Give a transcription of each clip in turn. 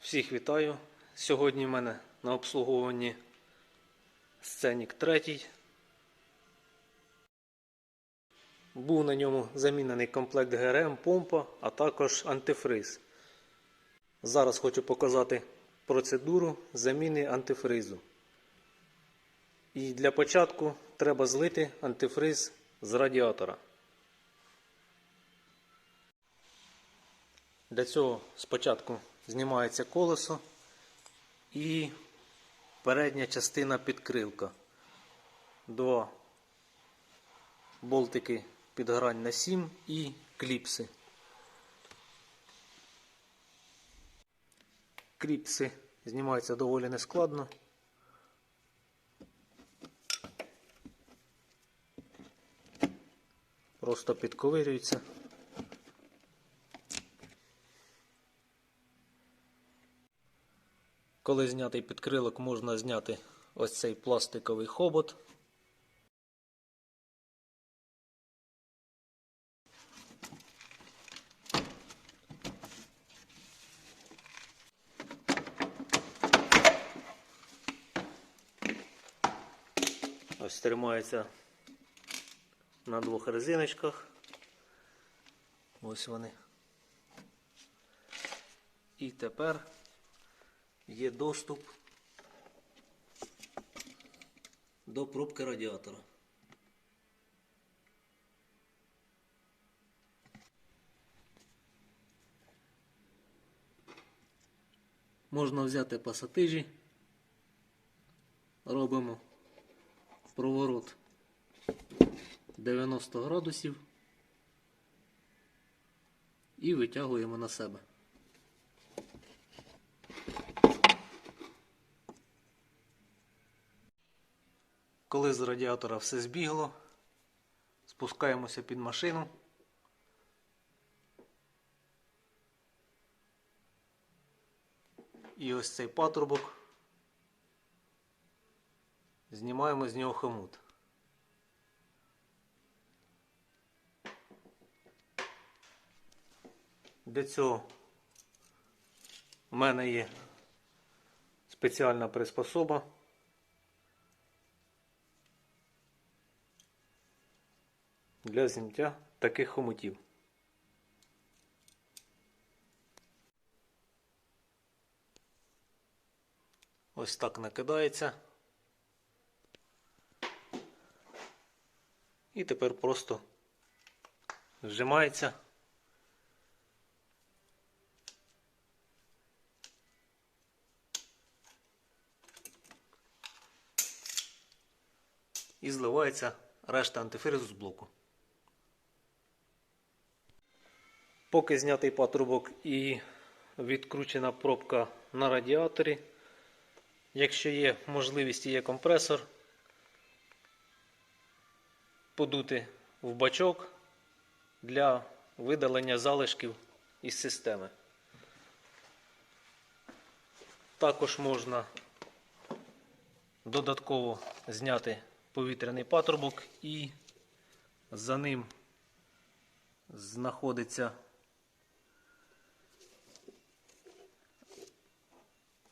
Всіх вітаю. Сьогодні в мене на обслуговуванні сценік 3. Був на ньому замінений комплект ГРМ, помпа, а також антифриз. Зараз хочу показати процедуру заміни антифризу. І для початку треба злити антифриз з радіатора. Для цього спочатку знімається колесо і передня частина підкрилка. Два болтики під грань на 7 і кліпси. Кліпси знімаються доволі нескладно. Просто підковирюються. Коли знятий підкрилок, можна зняти ось цей пластиковий хобот. Ось тримається на двох резиночках. Ось вони. І тепер є доступ до пробки радіатора. Можна взяти пасатижі, робимо проворот 90 градусів і витягуємо на себе. Коли з радіатора все збігло, спускаємося під машину. І ось цей патрубок. Знімаємо з нього хомут. Для цього в мене є спеціальна приспособа. Для зняття таких хомутів. Ось так накидається. І тепер просто зжимається. І зливається решта антифризу з блоку. Поки знятий патрубок і відкручена пробка на радіаторі. Якщо є можливість і є компресор, подути в бачок для видалення залишків із системи. Також можна додатково зняти повітряний патрубок і за ним знаходиться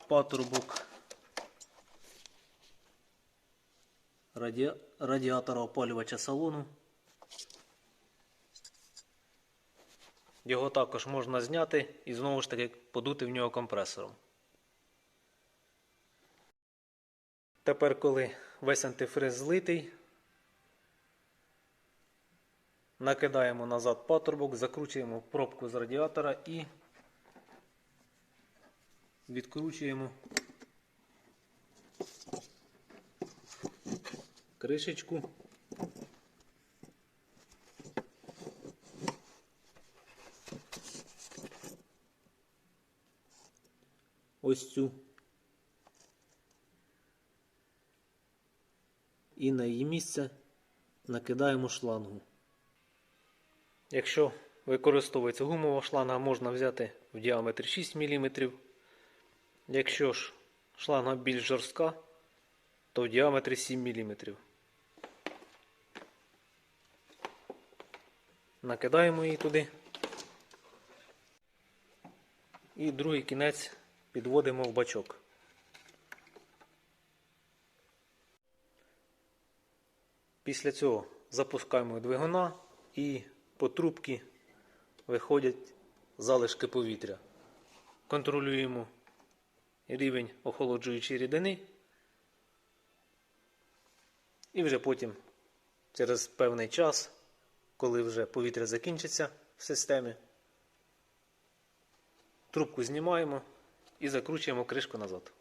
патрубок раді... радіатора опалювача салону. Його також можна зняти і знову ж таки подути в нього компресором. Тепер, коли весь антифриз злитий, накидаємо назад патрубок, закручуємо пробку з радіатора і відкручуємо кришечку. Ось цю. І на її місце накидаємо шлангу. Якщо використовується гумова шланга, можна взяти в діаметрі 6 мм. Якщо ж шланга більш жорстка, то в діаметрі 7 мм. Накидаємо її туди. І другий кінець підводимо в бачок. Після цього запускаємо двигуна і по трубці виходять залишки повітря. Контролюємо рівень охолоджуючої рідини. І вже потім, через певний час, коли вже повітря закінчиться в системі, трубку знімаємо і закручуємо кришку назад.